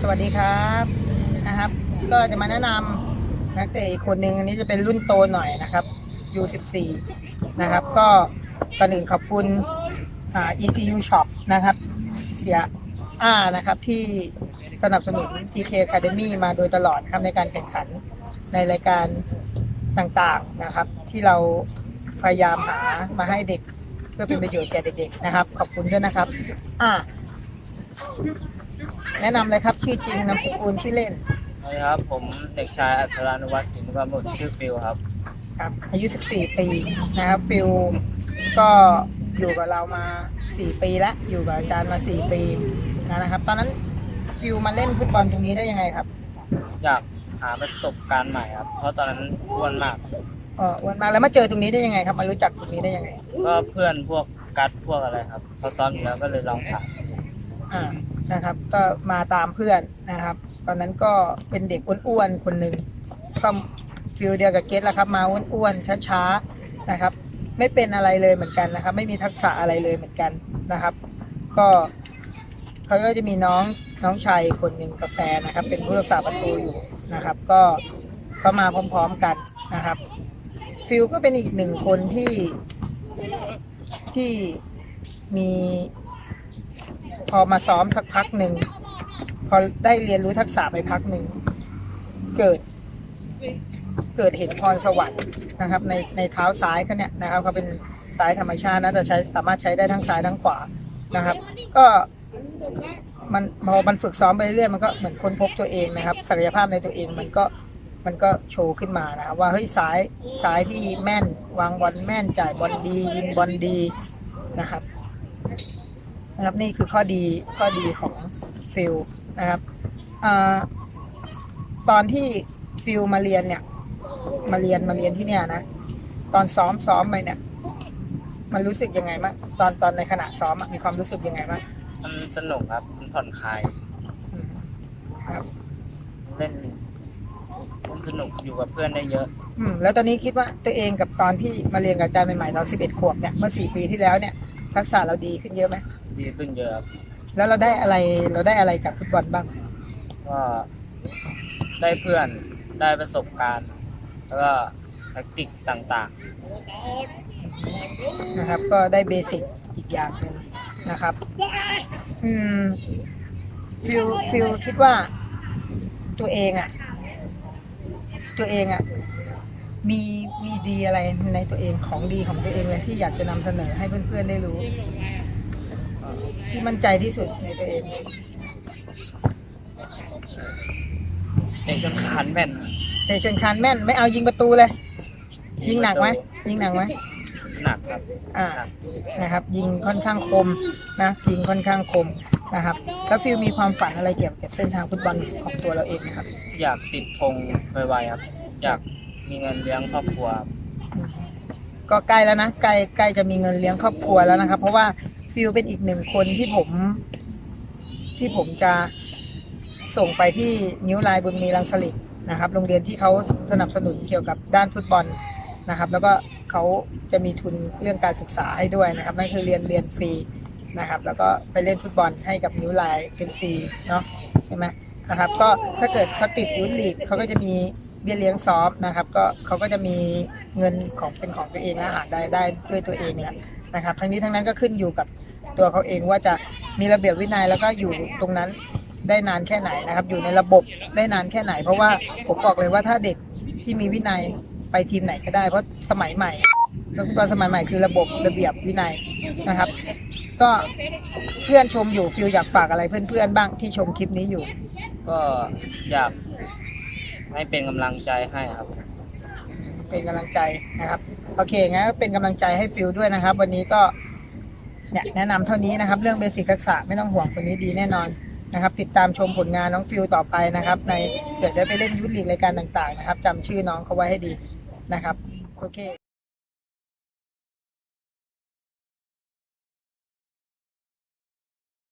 สวัสดีครับนะครับ ก็จะมาแนะนำนักเตะอีกคนหนึ่งอันนี้จะเป็นรุ่นโตหน่อยนะครับ U14 นะครับ ก็ก่อนอื่นขอบคุณอ่า ECU Shop นะครับ เสียอ้านะครับที่สนับสนุน TK Academy มาโดยตลอดครับในการแข่งขันในรายการต่างๆนะครับ ที่เราพยายามหามาให้เด็กเพื่อเป็นประโยชน์แก่เด็กๆนะครับ ขอบคุณด้วยนะครับ อ่า แนะนำเลยครับชื่อจริงนามสกุลชื่อเล่นสวัสดีครับ ผมเด็กชายอัศรานุวัฒน์ศรีมุกมุตชื่อฟิลครับ ครับ อายุ 14 ปีนะครับฟิลก็อยู่กับเรามา 4 ปีแล้วอยู่กับอาจารย์มา 4 ปีนะครับ ตอนนั้นฟิลมาเล่นฟุตบอลตรงนี้ได้ยังไงครับอยากหาประสบการณ์ใหม่ครับ เพราะตอนนั้นอ้วนมาก เออวันมาแล้วมาเจอตรงนี้ได้ยังไงครับ มารู้จักตรงนี้ได้ยังไงก็เพื่อนพวกกัดพวกอะไรครับเขาซ้อมอยู่แล้วก็เลยลองถามอ่า นะครับ ก็มาตามเพื่อนนะครับ ตอนนั้นก็เป็นเด็กอ้วนๆคนหนึ่งก็ฟิลเดียวกับเกตแล้วครับ มาอ้วนๆช้าๆนะครับ ไม่เป็นอะไรเลยเหมือนกันนะครับ ไม่มีทักษะอะไรเลยเหมือนกันนะครับ ก็เขาก็จะมีน้องน้องชายคนหนึ่งกาแฟนนะครับ เป็นผู้รักษาประตูอยู่นะครับ ก็ก็มาพร้อมๆกันนะครับ ฟิลก็เป็นอีกหนึ่งคนที่ที่มี พอมาซ้อมสักพักหนึ่ง พอได้เรียนรู้ทักษะไปพักหนึ่ง เกิด เกิดเห็นพรสวรรค์นะครับ ในในเท้าซ้ายเขาเนี่ยนะครับเขาเป็นซ้ายธรรมชาตินะแต่ใช้สามารถใช้ได้ทั้งซ้ายทั้งขวานะครับ ก็มันพอมันฝึกซ้อมไปเรื่อยมันก็เหมือนค้นพบตัวเองนะครับ ศักยภาพในตัวเองมันก็มันก็โชว์ขึ้นมานะครับว่าเฮ้ยซ้ายซ้ายที่แม่นวางบอลแม่นจ่ายบอลดียิงบอลดีนะครับ นะครับนี่คือข้อดีข้อดีของฟิลนะครับอาตอนที่ฟิลมาเรียนเนี่ย มาเรียนมาเรียนที่เนี่ยนะ ตอนซ้อมซ้อมไปเนี่ย มันรู้สึกยังไงบ้างตอนตอนในขณะซ้อมอะมีความรู้สึกยังไงบ้างมันสนุกครับมันผ่อนคลายอืมครับเล่นมันสนุกอยู่กับเพื่อนได้เยอะ อืม แล้วตอนนี้คิดว่าตัวเองกับตอนที่มาเรียนกับอาจารย์ใหม่ๆตอน11ขวบเนี่ยเมื่อ4ปีที่แล้วเนี่ยทักษะเราดีขึ้นเยอะไหม ดีขึ้นเยอะครับแล้วเราได้อะไรเราได้อะไรจากฟุตบอลบ้าง ก็ได้เพื่อนได้ประสบการณ์ แล้วก็แทคติกต่างนะครับ ก็ได้เบสิกอีกอย่างหนึ่งนะครับอืมฟิลฟิลคิดว่าตัวเองอะตัวเองอะมีมีดีอะไรในตัวเองของดีของตัวเองเลยที่อยากจะนำเสนอให้เพื่อนๆได้รู้ ที่มั่นใจที่สุดในตัวเองๆเด็กจนขันแม่นเตะชนคานแม่นไม่เอายิงประตูเลย ยิงหนักไหมยิงหนักไหมหนักครับอ่าหนักนะครับ ยิงค่อนข้างคมนะยิงค่อนข้างคมนะครับแล้วฟิลมีความฝันอะไรเกี่ยวกับเส้นทางฟุตบอลของตัวเราเองนะครับ อยากติดธงไวๆครับ อยากมีเงินเลี้ยงครอบครัวครับก็ใกล้แล้วนะใกล้ใกล้จะมีเงินเลี้ยงครอบครัวแล้วนะครับ เพราะว่า ฟิลเป็นอีกหนึ่งคนที่ผม ที่ผมจะส่งไปที่นิ้วลายบุญมีรังสลิดนะครับ โรงเรียนที่เขาสนับสนุนเกี่ยวกับด้านฟุตบอลนะครับ แล้วก็เขาจะมีทุนเรื่องการศึกษาให้ด้วยนะครับนั่นคือเรียนเรียนฟรีนะครับ แล้วก็ไปเล่นฟุตบอลให้กับนิ้วลายเอ็นซีเนาะใช่ไหมนะครับ ก็ถ้าเกิดเขาติดยูทลีกเขาก็จะมีเบี้ยเลี้ยงซ้อมนะครับ ก็เขาก็จะมีเงินของเป็นของตัวเองและหารได้ได้ด้วยตัวเองเนี่ย นะครับ ทั้งนี้ทั้งนั้นก็ขึ้นอยู่กับตัวเขาเองว่าจะมีระเบียบวินัยแล้วก็อยู่ตรงนั้นได้นานแค่ไหนนะครับ อยู่ในระบบได้นานแค่ไหน เพราะว่าผมบอกเลยว่าถ้าเด็กที่มีวินัยไปทีมไหนก็ได้ เพราะสมัยใหม่นักฟุตบอลสมัยใหม่คือระบบระเบียบวินัยนะครับ ก็เพื่อนชมอยู่ฟิวอยากฝากอะไรเพื่อนๆบ้างที่ชมคลิปนี้อยู่ ก็อยากให้เป็นกำลังใจให้ครับ เป็นกำลังใจนะครับ โอเคงั้นก็เป็นกำลังใจให้ฟิลด้วยนะครับ วันนี้ก็เนี่ยแนะนำเท่านี้นะครับ เรื่องเบสิกทักษะไม่ต้องห่วงคนนี้ดีแน่นอนนะครับ ติดตามชมผลงานน้องฟิลต่อไปนะครับ ในเกิดได้ไปเล่นยุทธลีกรายการต่างๆ นะครับจำชื่อน้องเขาไว้ให้ดีนะครับ โอเค